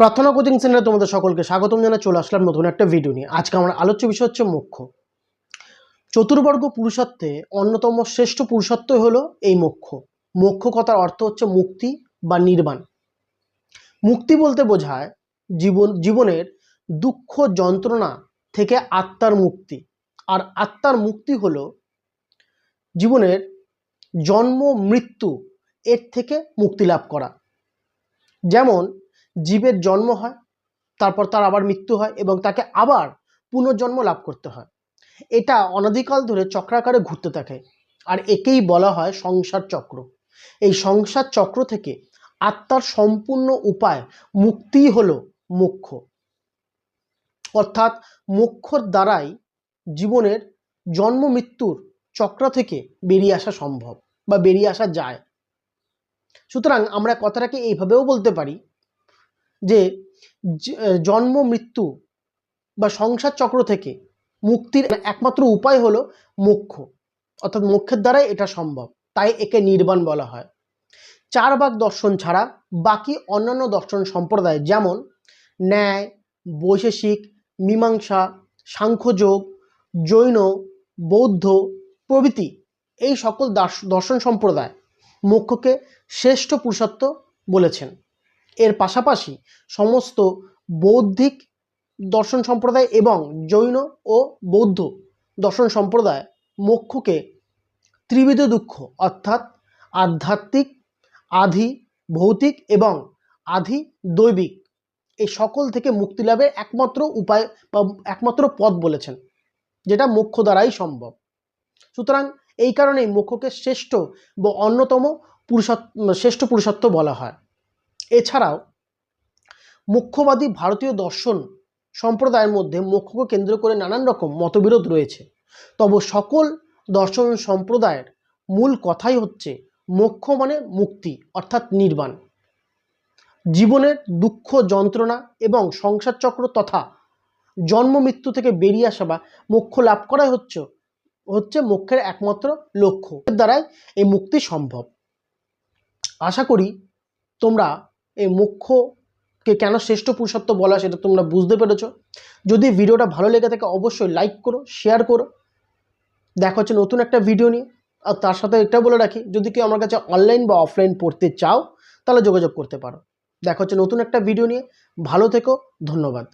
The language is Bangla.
প্রার্থনা কোচিং সেন্টারে তোমাদের সকলকে স্বাগতম জানাই, চলে আসলাম নতুন একটা ভিডিও নিয়ে। আজকে আমার আলোচ্য বিষয় হচ্ছে মোক্ষ। চতুর্বর্গ পুরুষত্বে অন্যতম শ্রেষ্ঠ পুরুষত্বই হলো এই মোক্ষ। মোক্ষ কথার অর্থ হচ্ছে মুক্তি বা নির্বাণ। মুক্তি বলতে বোঝায় জীবন, জীবনের দুঃখ যন্ত্রণা থেকে আত্মার মুক্তি। আর আত্মার মুক্তি হলো জীবনের জন্ম, মৃত্যু এর থেকে মুক্তি লাভ করা। যেমন জীবের জন্ম হয়, তারপর তার আবার মৃত্যু হয় এবং তাকে আবার পুনর্জন্ম লাভ করতে হয়। এটা অনাদিকাল ধরে চক্রাকারে ঘুরতে থাকে আর একেই বলা হয় সংসার চক্র। এই সংসার চক্র থেকে আত্মার সম্পূর্ণ উপায় মুক্তিই হল মোক্ষ। অর্থাৎ মোক্ষর দ্বারাই জীবনের জন্ম মৃত্যুর চক্র থেকে বেরিয়ে আসা সম্ভব বা বেরিয়ে আসা যায়। সুতরাং আমরা কথাটাকে এইভাবেও বলতে পারি যে জন্ম, মৃত্যু বা সংসার চক্র থেকে মুক্তির একমাত্র উপায় হলো মোক্ষ। অর্থাৎ মোক্ষের দ্বারাই এটা সম্ভব। তাই একে নির্বাণ বলা হয়। চার ভাগ দর্শন ছাড়া বাকি অন্যান্য দর্শন সম্প্রদায় যেমন ন্যায়, বৈশেষিক, মীমাংসা, সাংখ্যযোগ, জৈন, বৌদ্ধ প্রভৃতি এই সকল দর্শন সম্প্রদায় মোক্ষকে শ্রেষ্ঠ পুরুষত্ব বলেছেন। এর পাশাপাশি সমস্ত বৌদ্ধিক দর্শন সম্প্রদায় এবং জৈন ও বৌদ্ধ দর্শন সম্প্রদায় মোক্ষকে ত্রিবিধ দুঃখ অর্থাৎ আধ্যাত্মিক, আধি ভৌতিক এবং আধি দৈবিক এই সকল থেকে মুক্তি লাভের একমাত্র উপায় বা একমাত্র পথ বলেছেন, যেটা মোক্ষ দ্বারাই সম্ভব। সুতরাং এই কারণেই মোক্ষকে শ্রেষ্ঠ বা অন্যতম পুরুষত্ব, শ্রেষ্ঠ পুরুষত্ব বলা হয়। এছাড়াও, মুখ্যবাদী ভারতীয় দর্শন সম্প্রদায়ের মধ্যে মোক্ষকে কেন্দ্র করে নানান রকম মতবিরোধ রয়েছে। তবে সকল দর্শন সম্প্রদায়ের মূল কথাই হচ্ছে মোক্ষ মানে মুক্তি, অর্থাৎ নির্বাণ। জীবনের দুঃখ যন্ত্রণা এবং সংসার চক্র তথা জন্ম মৃত্যু থেকে বেরিয়ে আসা বা মোক্ষ লাভ করাই হচ্ছে হচ্ছে মোক্ষের একমাত্র লক্ষ্য। এর দ্বারাই এই মুক্তি সম্ভব। আশা করি তোমরা এই মোক্ষকে কেন শ্রেষ্ঠ পুরুষত্ব বলা সেটা তোমরা বুঝতে পেরেছ। যদি ভিডিওটা ভালো লেগে থাকে, অবশ্যই লাইক করো শেয়ার করো। দেখা হচ্ছে নতুন একটা ভিডিও নিয়ে। আর তার সাথে এটা বলে রাখি, যদি কেউ আমার কাছে অনলাইন বা অফলাইন পড়তে চাও, তাহলে যোগাযোগ করতে পারো। দেখা হচ্ছে নতুন একটা ভিডিও নিয়ে। ভালো থেকো, ধন্যবাদ।